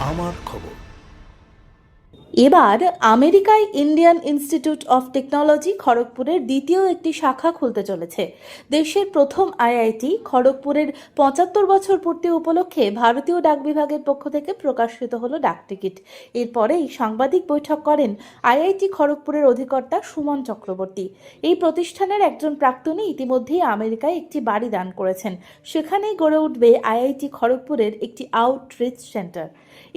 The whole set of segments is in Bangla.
আমার খবর। এবার আমেরিকায় ইন্ডিয়ান ইনস্টিটিউট অফ টেকনোলজি খড়গপুরের দ্বিতীয় একটি শাখা খুলতে চলেছে। দেশের প্রথম আইআইটি খড়গপুরের পঁচাত্তর বছর পূর্তি উপলক্ষে ভারতীয় ডাক বিভাগের পক্ষ থেকে প্রকাশিত হলো ডাকটিকিট এরপরেই সাংবাদিক বৈঠক করেন আইআইটি খড়গপুরের অধিকর্তা সুমন চক্রবর্তী। এই প্রতিষ্ঠানের একজন প্রাক্তনী ইতিমধ্যেই আমেরিকায় একটি বাড়ি দান করেছেন। সেখানেই গড়ে উঠবে আইআইটি খড়গপুরের একটি outreach centre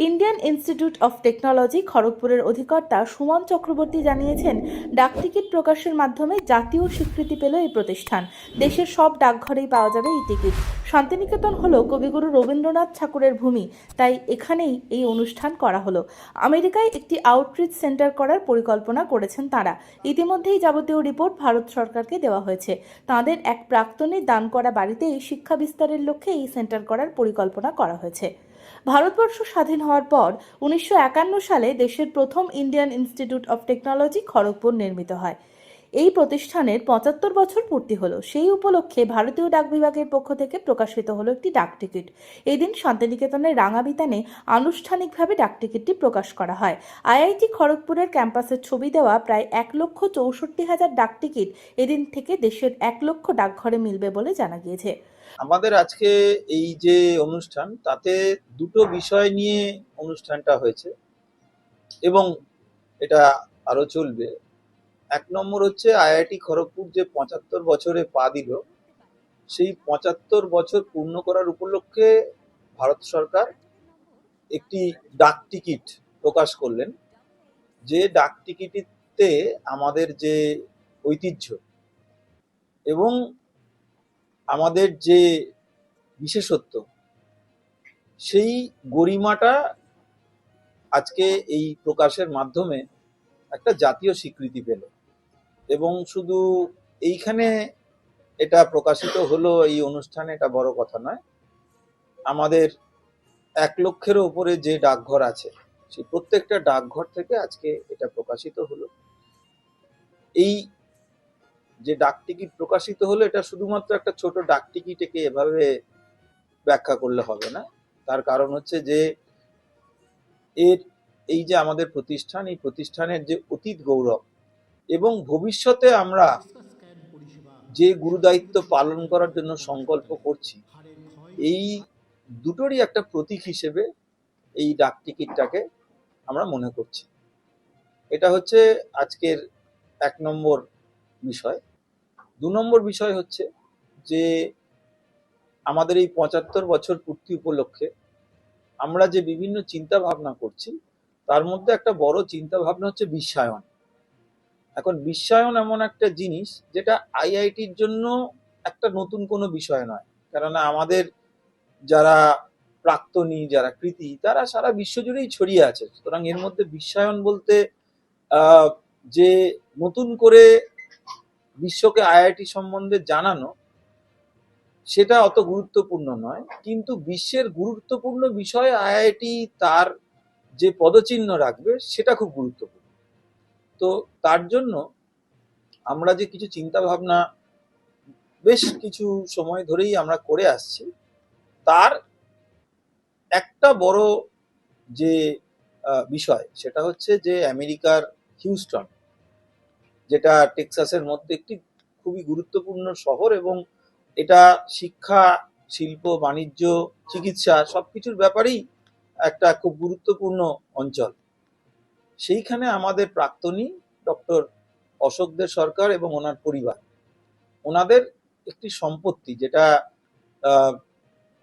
Indian Institute of Technology খড়গপুরের অধিকর্তা সুমন চক্রবর্তী জানিয়েছেন ডাকটিকিট প্রকাশের মাধ্যমে জাতীয় স্বীকৃতি পেল এই প্রতিষ্ঠান। দেশের সব ডাকঘরেই পাওয়া যাবে এই টিকিট। শান্তিনিকেতন হলো কবিগুরু রবীন্দ্রনাথ ঠাকুরের ভূমি, তাই এখানেই এই অনুষ্ঠান করা হলো। আমেরিকায় একটি আউটরিচ সেন্টার করার পরিকল্পনা করেছেন তারা। ইতিমধ্যেই যাবতীয় রিপোর্ট ভারত সরকারকে দেওয়া হয়েছে। তাদের এক প্রাক্তনীর দান করা বাড়িতেই শিক্ষা বিস্তারের লক্ষ্যে এই সেন্টার করার পরিকল্পনা করা হয়েছে। ভারতবর্ষ স্বাধীন হওয়ার পর উনিশশো একান্ন সালে দেশের প্রথম Indian Institute of Technology Kharagpur নির্মিত হয়। এই প্রতিষ্ঠানের পঁচাত্তর বছর পূর্তি হলো। সেই উপলক্ষে ভারতীয় ডাক বিভাগের পক্ষ থেকে প্রকাশিত হলো একটি ডাক ডাকটিকিট এদিন শান্তিনিকেতনের রাঙাবিতানে আনুষ্ঠানিকভাবে ডাকটিকিটটি প্রকাশ করা হয়। আইআইটি খড়গপুরের ক্যাম্পাসের ছবি দেওয়া প্রায় এক লক্ষ চৌষট্টি হাজার ডাকটিকিট এদিন থেকে দেশের এক লক্ষ ডাকঘরে মিলবে বলে জানা গিয়েছে। আমাদের আজকে এই যে অনুষ্ঠান, তাতে দুটো বিষয় নিয়ে অনুষ্ঠানটা হয়েছে এবং এটা আরও চলবে। এক নম্বর হচ্ছে আইআইটি খড়গপুর যে পঁচাত্তর বছরে পা দিল, সেই পঁচাত্তর বছর পূর্ণ করার উপলক্ষে ভারত সরকার একটি ডাক টিকিট প্রকাশ করলেন। যে ডাক টিকিটিতে আমাদের যে ঐতিহ্য এবং আমাদের যে বিশেষত্ব, সেই গরিমাটা আজকে এই প্রকাশের মাধ্যমে একটা জাতীয় স্বীকৃতি পেল। এবং শুধু এইখানে এটা প্রকাশিত হলো, এই অনুষ্ঠানে এটা বড় কথা নয়। আমাদের এক লক্ষের ওপরে যে ডাকঘর আছে, সেই প্রত্যেকটা ডাকঘর থেকে আজকে এটা প্রকাশিত হলো। এই যে ডাক টিকিট প্রকাশিত হলো এটা শুধুমাত্র একটা ছোট ডাক টিকিটকে এভাবে ব্যাখ্যা করলে হবে না। তার কারণ হচ্ছে যে, এর এই যে আমাদের প্রতিষ্ঠান, এই প্রতিষ্ঠানের যে অতীত গৌরব এবং ভবিষ্যতে আমরা যে গুরুদায়িত্ব পালন করার জন্য সংকল্প করছি, এই দুটোরই একটা প্রতীক হিসেবে এই ডাক টিকিটটাকে আমরা মনে করছি। এটা হচ্ছে আজকের এক নম্বর বিষয়। দু নম্বর বিষয় হচ্ছে যে আমাদের এই পঁচাত্তর বছর পূর্তি উপলক্ষে আমরা যে বিভিন্ন চিন্তা ভাবনা করছি, তার মধ্যে একটা বড় চিন্তা ভাবনা হচ্ছে বিশ্বায়ন। এখন বিশ্বায়ন এমন একটা জিনিস যেটা আইআইটির জন্য একটা নতুন কোনো বিষয় নয়। কেননা আমাদের যারা প্রাক্তনী, যারা কৃতি, তারা সারা বিশ্বজুড়েই ছড়িয়ে আছে। সুতরাং এর মধ্যে বিশ্বায়ন বলতে যে নতুন করে বিশ্বকে আইআইটি সম্বন্ধে জানানো, সেটা অত গুরুত্বপূর্ণ নয়। কিন্তু বিশ্বের গুরুত্বপূর্ণ বিষয়ে আইআইটি তার যে পদচিহ্ন রাখবে, সেটা খুব গুরুত্বপূর্ণ। তো তার জন্য আমরা যে কিছু চিন্তা ভাবনা বেশ কিছু সময় ধরেই আমরা করে আসছি, তার একটা বড় যে বিষয়, সেটা হচ্ছে যে আমেরিকার হিউস্টন। যেটা টেক্সাসের মধ্যে একটি খুবই গুরুত্বপূর্ণ শহর এবং এটা শিক্ষা, শিল্প, বাণিজ্য, চিকিৎসা সব কিছুর ব্যাপারেই একটা খুব গুরুত্বপূর্ণ অঞ্চল। সেইখানে আমাদের প্রাক্তনী ডক্টর অশোক দে সরকার এবং ওনার পরিবার। ওনাদের একটি সম্পত্তি যেটা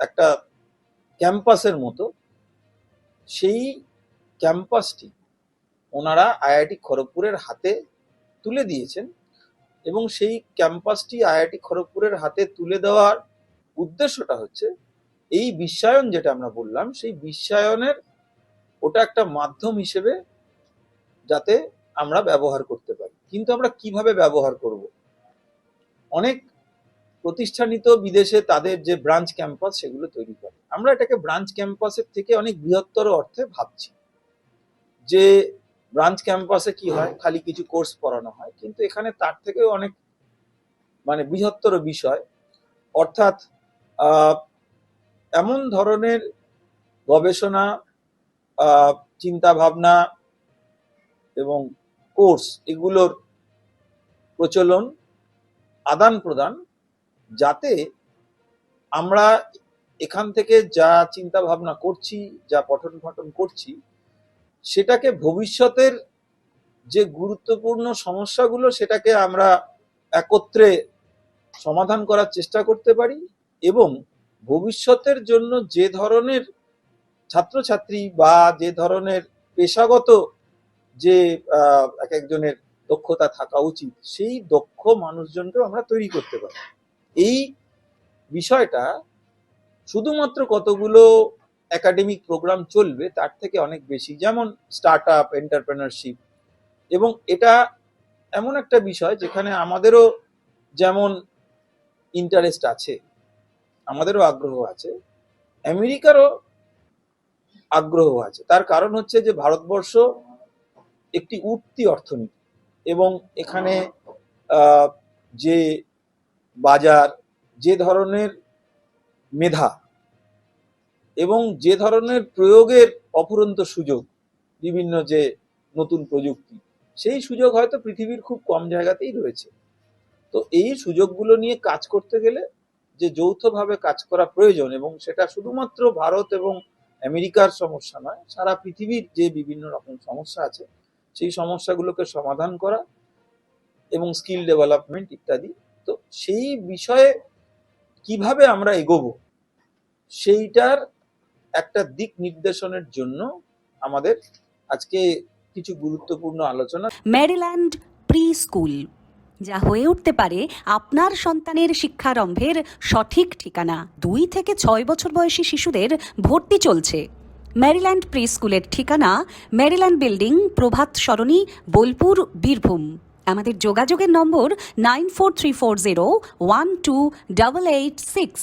একটা ক্যাম্পাসের মতো। সেই ক্যাম্পাসটি ওনারা আইআইটি খড়গপুরের হাতে তুলে দিয়েছেন এবং সেই ক্যাম্পাসটি আইআইটি খড়গপুরের হাতে তুলে দেওয়ার উদ্দেশ্যটা হচ্ছে, এই বিশ্বায়ন যেটা আমরা বললাম, সেই বিশ্বায়নের ওটা একটা মাধ্যম হিসেবে যাতে আমরা ব্যবহার করতে পারি। কিন্তু আমরা কীভাবে ব্যবহার করব? অনেক প্রতিষ্ঠানিত বিদেশে তাদের যে ব্রাঞ্চ ক্যাম্পাস সেগুলো তৈরি করে। আমরা এটাকে ব্রাঞ্চ ক্যাম্পাসের থেকে অনেক বৃহত্তর অর্থে ভাবছি যে ব্রাঞ্চ ক্যাম্পাসে কি হয়? খালি কিছু কোর্স পড়ানো হয়। কিন্তু এখানে তার থেকেও অনেক মানে বৃহত্তর বিষয়। অর্থাৎ এমন ধরনের গবেষণা চিন্তা ভাবনা এবং কোর্স এগুলোর প্রচলন আদান প্রদান যাতে আমরা এখান থেকে যা চিন্তা ভাবনা করছি যা পঠন পাঠন করছি সেটাকে ভবিষ্যতের যে গুরুত্বপূর্ণ সমস্যাগুলো সেটাকে আমরা একত্রে সমাধান করার চেষ্টা করতে পারি এবং ভবিষ্যতের জন্য যে ধরনের ছাত্রছাত্রী বা যে ধরনের পেশাগত যে এক একজনের দক্ষতা থাকা উচিত, সেই দক্ষ মানুষজনকেও আমরা তৈরি করতে পারি। এই বিষয়টা শুধুমাত্র কতগুলো একাডেমিক প্রোগ্রাম চলবে, তার থেকে অনেক বেশি। যেমন স্টার্ট আপ এন্টারপ্রেনারশিপ এবং এটা এমন একটা বিষয় যেখানে আমাদেরও যেমন ইন্টারেস্ট আছে, আমাদেরও আগ্রহ আছে, আমেরিকারও আগ্রহ আছে। তার কারণ হচ্ছে যে ভারতবর্ষ একটি উঠতি অর্থনীতি এবং এখানে যে বাজার, যে ধরনের মেধা এবং যে ধরনের প্রয়োগের অফুরন্ত সুযোগ, বিভিন্ন যে নতুন প্রযুক্তি, সেই সুযোগ হয়তো পৃথিবীর খুব কম জায়গাতেই রয়েছে। তো এই সুযোগগুলো নিয়ে কাজ করতে গেলে যে যৌথভাবে কাজ করা প্রয়োজন এবং সেটা শুধুমাত্র ভারত এবং আমেরিকার সমস্যা নয়, সারা পৃথিবীর যে বিভিন্ন রকম সমস্যা আছে, সেই সমস্যাগুলোকে সমাধান করা এবং স্কিল ডেভেলপমেন্ট ইত্যাদি, তো সেই বিষয়ে কীভাবে আমরা এগোবো, সেইটার একটা দিক নির্দেশনের জন্য আমাদের আজকে কিছু গুরুত্বপূর্ণ আলোচনা। ম্যারিল্যান্ড প্রি স্কুল যা হয়ে উঠতে পারে আপনার সন্তানের শিক্ষারম্ভের সঠিক ঠিকানা। দুই থেকে ছয় বছর বয়সী শিশুদের ভর্তি চলছে। ম্যারিল্যান্ড প্রি স্কুলের ঠিকানা ম্যারিল্যান্ড বিল্ডিং, প্রভাত সরণি, বোলপুর, বীরভূম। আমাদের যোগাযোগের number nine four three four zero one two double eight six.